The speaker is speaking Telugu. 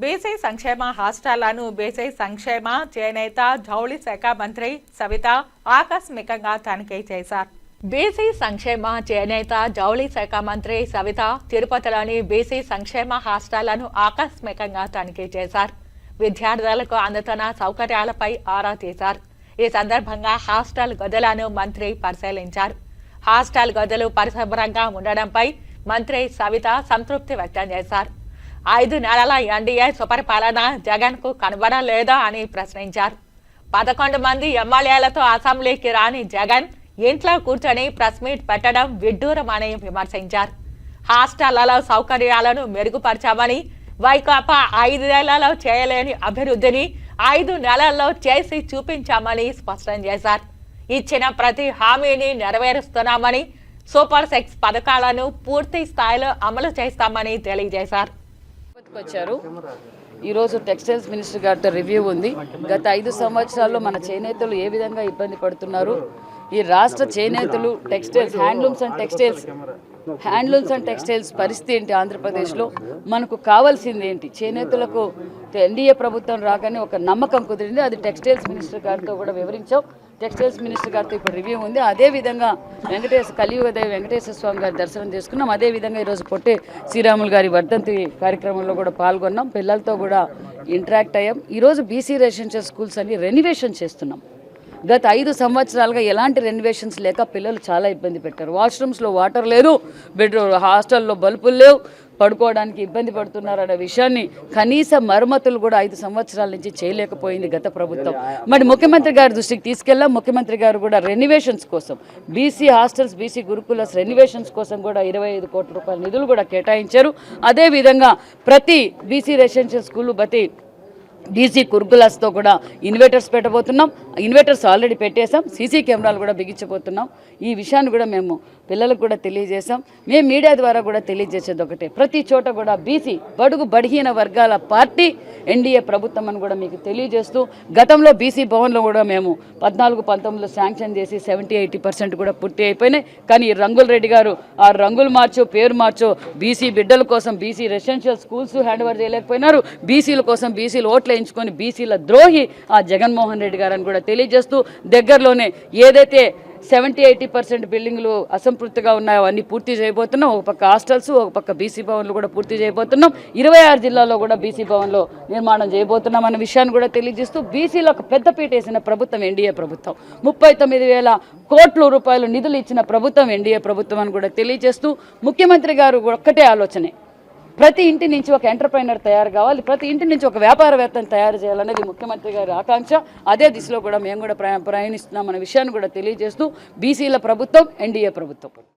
బీసీ సంక్షేమ హాస్టళ్ళను బీసీ సంక్షేమ చేనేత జౌళి శాఖ మంత్రి సవిత ఆకస్మికంగా తనిఖీ చేశారు. బీసీ సంక్షేమ చేనేత జౌళి శాఖ మంత్రి సవిత తిరుపతిలోని బీసీ సంక్షేమ హాస్టళ్ళను ఆకస్మికంగా తనిఖీ చేశారు. విద్యార్థులకు అందుతున్న సౌకర్యాలపై ఆరా తీశారు. ఈ సందర్భంగా హాస్టల్ గదులను మంత్రి పరిశీలించారు. హాస్టల్ గదులు పరిశుభ్రంగా ఉండడంపై మంత్రి సవిత సంతృప్తి వ్యక్తం చేశారు. ఐదు నెలల ఎన్డీఏ సుపరిపాలన జగన్కు కనబడలేదా అని ప్రశ్నించారు. పదకొండు మంది ఎమ్మెల్యేలతో అసెంబ్లీకి రాని జగన్ ఇంట్లో కూర్చొని ప్రెస్ మీట్ పెట్టడం విడ్డూరమని విమర్శించారు. హాస్టళ్ళలో సౌకర్యాలను మెరుగుపరచామని వైకాపా నెలలలో చేయలేని అభివృద్ధిని ఐదు నెలల్లో చేసి చూపించామని స్పష్టం చేశారు. ఇచ్చిన ప్రతి హామీని నెరవేరుస్తున్నామని సూపర్ సెక్స్ పథకాలను పూర్తి స్థాయిలో అమలు చేస్తామని తెలియజేశారు. తిరుపతికి ఈరోజు టెక్స్టైల్స్ మినిస్టర్ గారితో రివ్యూ ఉంది. గత ఐదు సంవత్సరాల్లో మన చేనేతలు ఏ విధంగా ఇబ్బంది పడుతున్నారు? ఈ రాష్ట్ర చేనేతలు textiles handlooms and textiles handlooms and textiles పరిస్థితి ఏంటి ఆంధ్రప్రదేశ్లో? మనకు కావాల్సింది ఏంటి? చేనేతలకు ఎన్డీఏ ప్రభుత్వం రాగానే ఒక నమ్మకం కుదిరింది. అది టెక్స్టైల్స్ మినిస్టర్ గారితో కూడా వివరించాం. టెక్స్టైల్స్ మినిస్టర్ గారితో ఇప్పుడు రివ్యూ ఉంది. అదే విధంగా వెంకటేశ్వర కలియుగదేవి వెంకటేశ్వర స్వామి గారి దర్శనం చేసుకున్నాం. అదే విధంగా ఈరోజు పొట్టే శ్రీరాములు గారి వర్ధంతి కార్యక్రమంలో కూడా పాల్గొన్నాం. పిల్లలతో కూడా ఇంటరాక్ట్ అయ్యాం. ఈరోజు బీసీ రెసిడెన్షియల్ స్కూల్స్ అని రెనివేషన్ చేస్తున్నాం. గత ఐదు సంవత్సరాలుగా ఎలాంటి రెనోవేషన్స్ లేక పిల్లలు చాలా ఇబ్బంది పెట్టారు. వాష్రూమ్స్లో వాటర్ లేదు బెడ్రూమ్ హాస్టల్లో బల్బులు లేవు పడుకోవడానికి ఇబ్బంది పడుతున్నారు అనే విషయాన్ని కనీస మరమ్మతులు కూడా ఐదు సంవత్సరాల నుంచి చేయలేకపోయింది గత ప్రభుత్వం. మరి ముఖ్యమంత్రి గారి దృష్టికి తీసుకెళ్ళాం ముఖ్యమంత్రి గారు కూడా రెనివేషన్స్ కోసం బీసీ హాస్టల్స్ బీసీ గురుకులస్ రెనివేషన్స్ కోసం కూడా ఇరవై ఐదు కోట్ల రూపాయల నిధులు కూడా కేటాయించారు. అదేవిధంగా ప్రతి బీసీ రెసిడెన్షియల్ స్కూల్ ప్రతి డీసీ కుర్గులాస్తో కూడా ఇన్వర్టర్స్ పెట్టబోతున్నాం. ఇన్వర్టర్స్ ఆల్రెడీ పెట్టేశాం. సీసీ కెమెరాలు కూడా బిగించబోతున్నాం. ఈ విషయాన్ని కూడా మేము పిల్లలకు కూడా తెలియజేశాం. మేము మీడియా ద్వారా కూడా తెలియజేసేది ఒకటే. ప్రతి చోట కూడా బీసీ బడుగు బడిహీన వర్గాల పార్టీ ఎన్డీఏ ప్రభుత్వం అని కూడా మీకు తెలియజేస్తూ గతంలో బీసీ భవన్లో కూడా మేము పద్నాలుగు పంతొమ్మిదిలో శాంక్షన్ చేసి సెవెంటీ ఎయిటీ పర్సెంట్ కూడా పూర్తి అయిపోయినాయి. కానీ ఈ రంగుల రెడ్డి గారు ఆ రంగులు మార్చో పేరు మార్చో బీసీ బిడ్డల కోసం BC residential schools hand over చేయలేకపోయినారు. బీసీల కోసం బీసీలు ఓట్లు వేయించుకొని బీసీల ద్రోహి ఆ జగన్మోహన్ రెడ్డి గారు అని కూడా తెలియజేస్తూ దగ్గరలోనే ఏదైతే సెవెంటీ ఎయిటీ పర్సెంట్ బిల్డింగ్లు అసంపూర్తిగా ఉన్నాయో అన్ని పూర్తి చేయబోతున్నాం. ఒక పక్క హాస్టల్స్ ఒక పక్క బీసీ భవన్లు కూడా పూర్తి చేయబోతున్నాం. ఇరవై ఆరు జిల్లాల్లో కూడా బీసీ భవన్లో నిర్మాణం చేయబోతున్నాం అన్న విషయాన్ని కూడా తెలియజేస్తూ బీసీలకు పెద్దపీట వేసిన ప్రభుత్వం ఎన్డీఏ ప్రభుత్వం. ముప్పై తొమ్మిది వేల కోట్ల రూపాయలు నిధులు ఇచ్చిన ప్రభుత్వం ఎన్డీఏ ప్రభుత్వం అని కూడా తెలియజేస్తూ ముఖ్యమంత్రి గారు ఒక్కటే ఆలోచనే. ప్రతి ఇంటి నుంచి ఒక ఎంటర్ప్రైనర్ తయారు కావాలి ప్రతి ఇంటి నుంచి ఒక వ్యాపారవేత్తను తయారు చేయాలనేది ముఖ్యమంత్రి గారి ఆకాంక్ష. అదే దిశలో కూడా మేము కూడా ప్రయా- ప్రయాణిస్తున్నాం అనే విషయాన్ని కూడా తెలియజేస్తూ బీసీల ప్రభుత్వం ఎన్డీఏ ప్రభుత్వం.